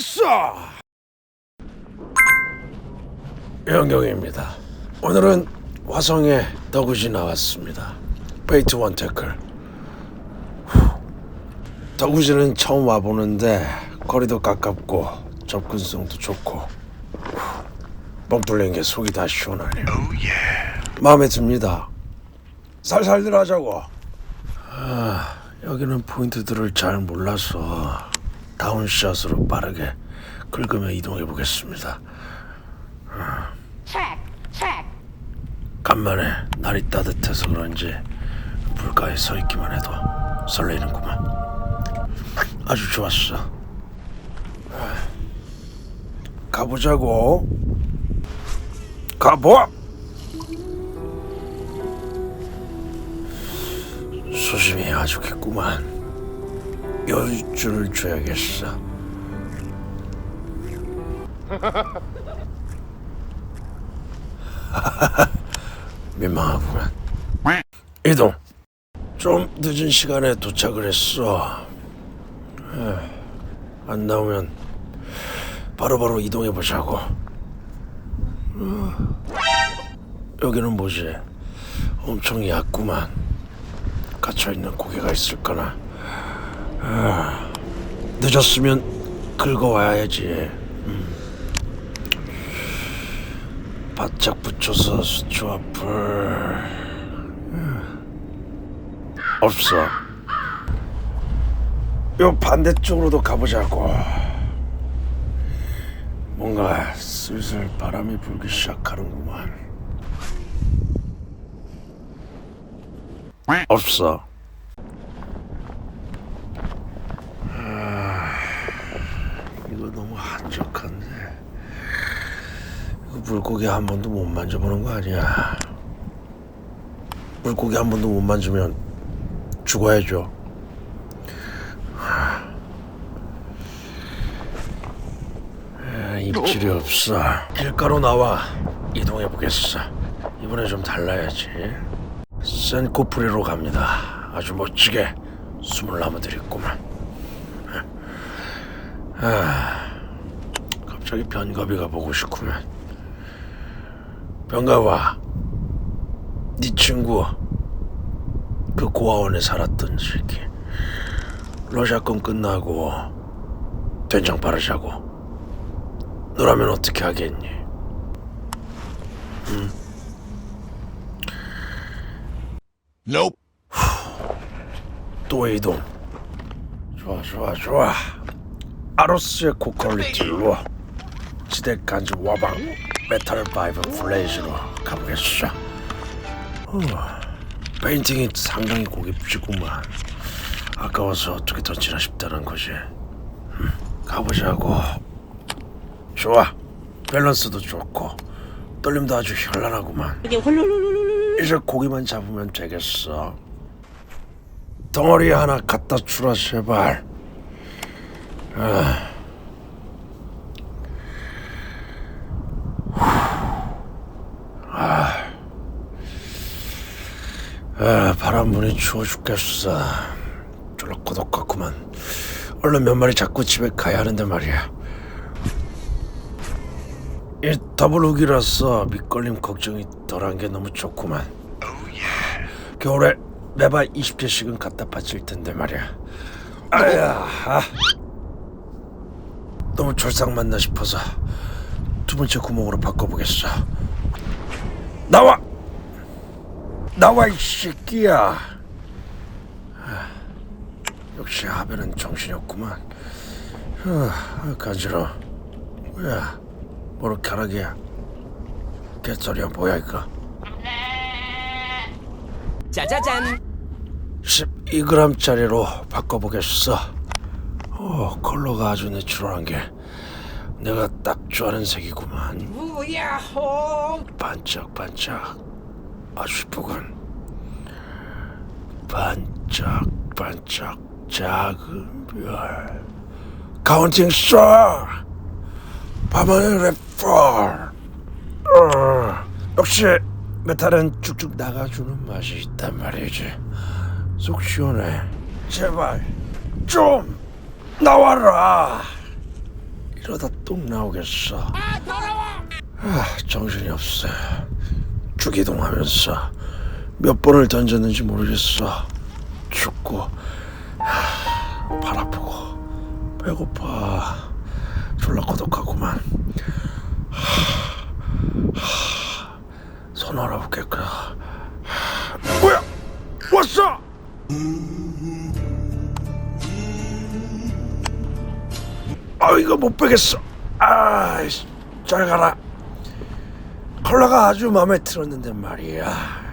왔어! 영경입니다. 오늘은 화성에 더굿이 나왔습니다. 베이트 원 태클. 더굿이는 처음 와보는데 거리도 가깝고 접근성도 좋고 후, 뻥 뚫린 게 속이 다 시원하네요. 마음에 듭니다. 살살들 하자고. 아, 여기는 포인트들을 잘 몰라서 다운샷으로 빠르게 긁으며 이동해 보겠습니다. 간만에 날이 따뜻해서 그런지 물가에 서 있기만 해도 설레이는구만. 아주 좋았어. 아, 가보자고. 가보. 소심히 아주겠구만. 여유줄을 줘야겠어. 민망하구만. 이동. 좀 늦은 시간에 도착을 했어. 안 나오면 바로바로 이동해 보자고. 어, 여기는 뭐지? 엄청 얕구만. 갇혀 있는 고개가 있을까나. 아, 늦었으면 긁어와야지. 음. 바짝 붙여서 수초 앞을 음. 없어. 요 반대쪽으로도 가보자고. 뭔가 슬슬 바람이 불기 시작하는구만. 없어. 아, 이거 너무 한적한데. 이거 물고기 한 번도 못 만져보는 거 아니야? 물고기 한 번도 못 만지면 죽어야죠. 아, 입질이 없어. 길가로 나와 이동해 보겠어. 이번에 좀 달라야지. 센코프리로 갑니다. 아주 멋지게 스물 나무들 있구만. 아, 갑자기 변가비가 보고 싶구만. 변가봐. 네 친구 그 고아원에 살았던 새끼. 러시아권 끝나고 된장 바르자고. 너라면 어떻게 하겠니? Nope. 또 이동. 좋아 좋아 좋아. 아로스의 고퀄리티로 지대 간지 와방 메탈 바이브 플레이즈로 가보겠어. 어, 페인팅이 상당히 고급지구만. 아까워서 어떻게 던지나 싶다는 거지. 음, 가보자고. 좋아. 밸런스도 좋고 떨림도 아주 현란하구만. 이게 홀룰룰룰룰. 이제 고기만 잡으면 되겠어. 덩어리 하나 갖다 주라 제발. 아. 아, 바람 분이 추워 죽겠어. 쫄락고독 같구만. 얼른 몇 마리 잡고 집에 가야 하는데 말이야. 이 더블 훅이라서 밑걸림 걱정이 덜한 게 너무 좋구만. 겨울에 매발 20개씩은 갖다 바칠 텐데 말이야. 아야, 아. 너무 졸상 맞나 싶어서 두 번째 구멍으로 바꿔보겠어. 나와, 나와 이 새끼야. 아, 역시 하변은 정신이 없구만. 아, 간지러. 뭐야? 머리카락이야. 개소리야 뭐야 이거? 짜자잔. 12g짜리로 바꿔보겠어. 오, 컬러가 아주 내추럴한 게 내가 딱 좋아하는 색이구만. 우야호. 반짝반짝 아주 이쁘군. 반짝반짝 작은 별. 카운팅 스타. 밤하늘 랩펄. 어, 역시 메탈은 쭉쭉 나가주는 맛이 있단 말이지. 속 시원해. 제발 좀 나와라. 이러다 똥 나오겠어. 아, 정신이 없어. 주기동하면서 몇 번을 던졌는지 모르겠어. 춥고 하, 발 아프고 배고파. 졸라 고독하구만. 손 얼어붙겠구나. 하, 뭐야? 왔어! 아 이거 못 빼겠어. 아이씨, 잘 가라. 컬러가 아주 마음에 들었는데 말이야.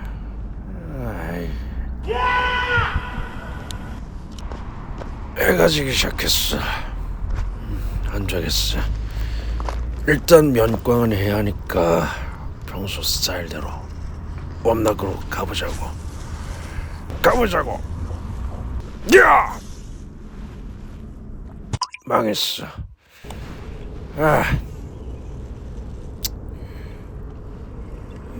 애가 지기 시작했어. 음, 안 되겠어. 일단 면광은 해야 하니까 평소 스타일대로 웜락으로 가보자고. 가보자고. 야! 망했어. 아.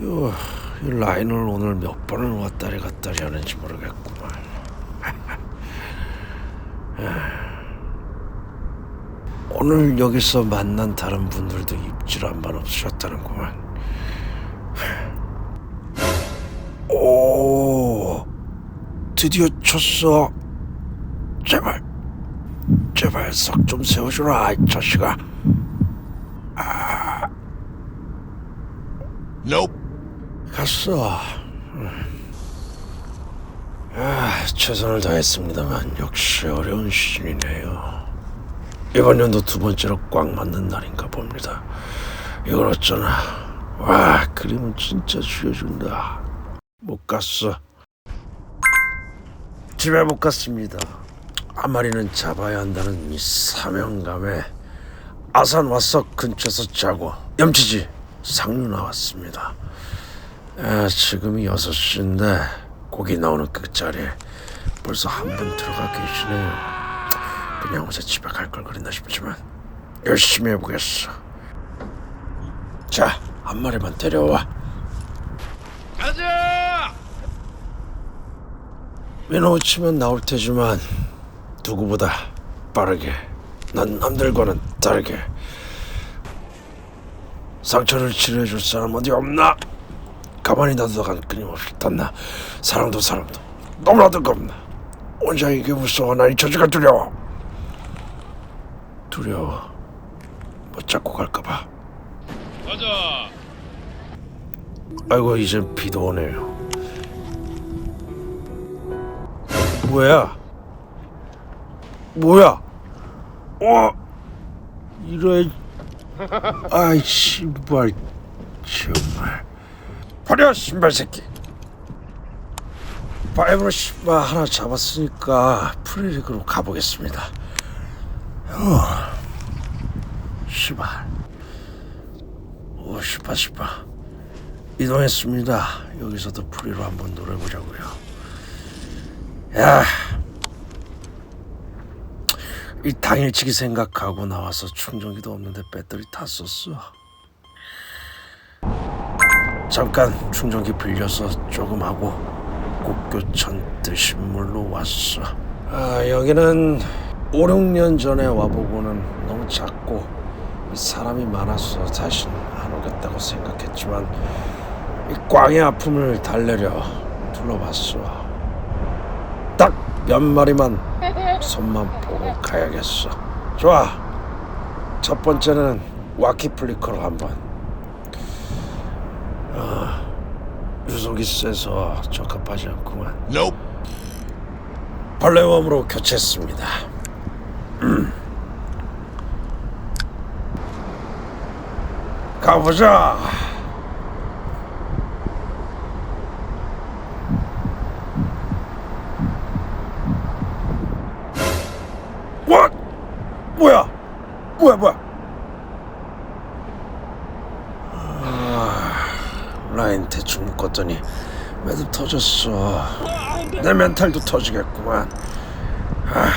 요, 이 라인을 오늘 몇 번을 왔다리 갔다리 하는지 모르겠구만. 아. 오늘 여기서 만난 다른 분들도 입질 한 번 없으셨다는구만. 오, 드디어 쳤어. 제발. 제발 석 좀 세워주라 이 자식아 Nope. 갔어. 아 최선을 다했습니다만 역시 어려운 시즌이네요. 이번 연도 두 번째로 꽉 맞는 날인가 봅니다. 이걸 어쩌나. 와 그림은 진짜 쥐어준다. 못 갔어. 집에 못 갔습니다. 한 마리는 잡아야 한다는 이 사명감에 아산 와서 근처에서 자고 염치지 상류 나왔습니다. 아, 지금이 여섯 시인데 고기 나오는 끝자리에 벌써 한 분 들어가 계시네요. 그냥 어제 집에 갈 걸 그랬나 싶지만 열심히 해보겠어. 자, 한 마리만 데려와. 가자! 민호 치면 나올 테지만 누구보다 빠르게 난 남들과는 다르게 상처를 치료해줄 사람 어디 없나? 가만히 놔두다간 끊임없이 닿나? 사랑도 사람도. 너무나도 겁나. 온장이게 무서워 난이 처지가 두려워. 두려워. 못 잡고 갈까봐. 가자! 아이고 이젠 비도 오네요. 뭐야? 뭐야? 어? 이런 아이 신발 정말 버려 신발 새끼 파이브로 신발 하나 잡았으니까 프리릭으로 가보겠습니다 어 신발 오 신발 신발 이동했습니다. 여기서도 프리로 한번 노려보자고요. 야, 이 당일치기 생각하고 나와서 충전기도 없는데 배터리 다 썼어. 잠깐 충전기 빌려서 조금 하고 국교천 드신 물로 왔어. 아, 여기는 5, 6년 전에 와보고는 너무 작고 사람이 많아서 다신 안 오겠다고 생각했지만 이 꽝의 아픔을 달래려 둘러봤어. 딱 몇 마리만 손만 보고 가야겠어. 좋아. 첫 번째는 와키 플리커로 한번. 아, 유속이 세서 적합하지 않구만. Nope. 벌레웜으로 교체했습니다. 음. 가보자. 터졌어. 내 멘탈도 터지겠구만. 아,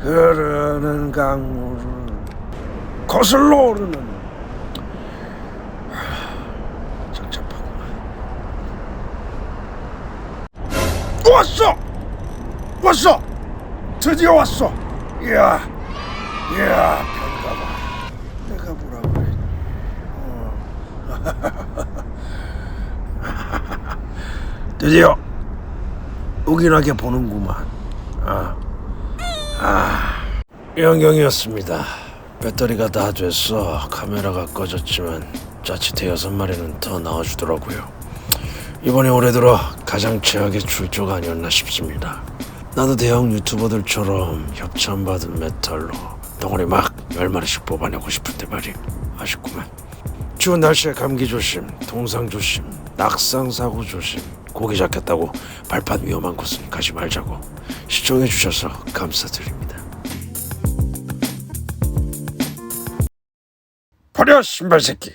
흐르는 강물을 거슬러 오르는 아, 착잡하구만. 왔어! 왔어! 드디어 왔어! 이야, 이야, 반가워. 내가 뭐라고 했니? 어. 드디어 우긴하게 보는구만. 아, 아, 영경이었습니다. 배터리가 다 됐어. 카메라가 꺼졌지만 자칫해 여섯 마리는 더 나와주더라고요. 이번에 올해 들어 가장 최악의 출조가 아니었나 싶습니다. 나도 대형 유튜버들처럼 협찬받은 메탈로 덩어리 막 열 마리씩 뽑아내고 싶을 때 말이 아쉽구만. 추운 날씨에 감기 조심, 동상 조심, 낙상 사고 조심. 고기 잡겠다고 발판 위험한 곳은 가지 말자고 시청해 주셔서 감사드립니다. 버려 신발 새끼.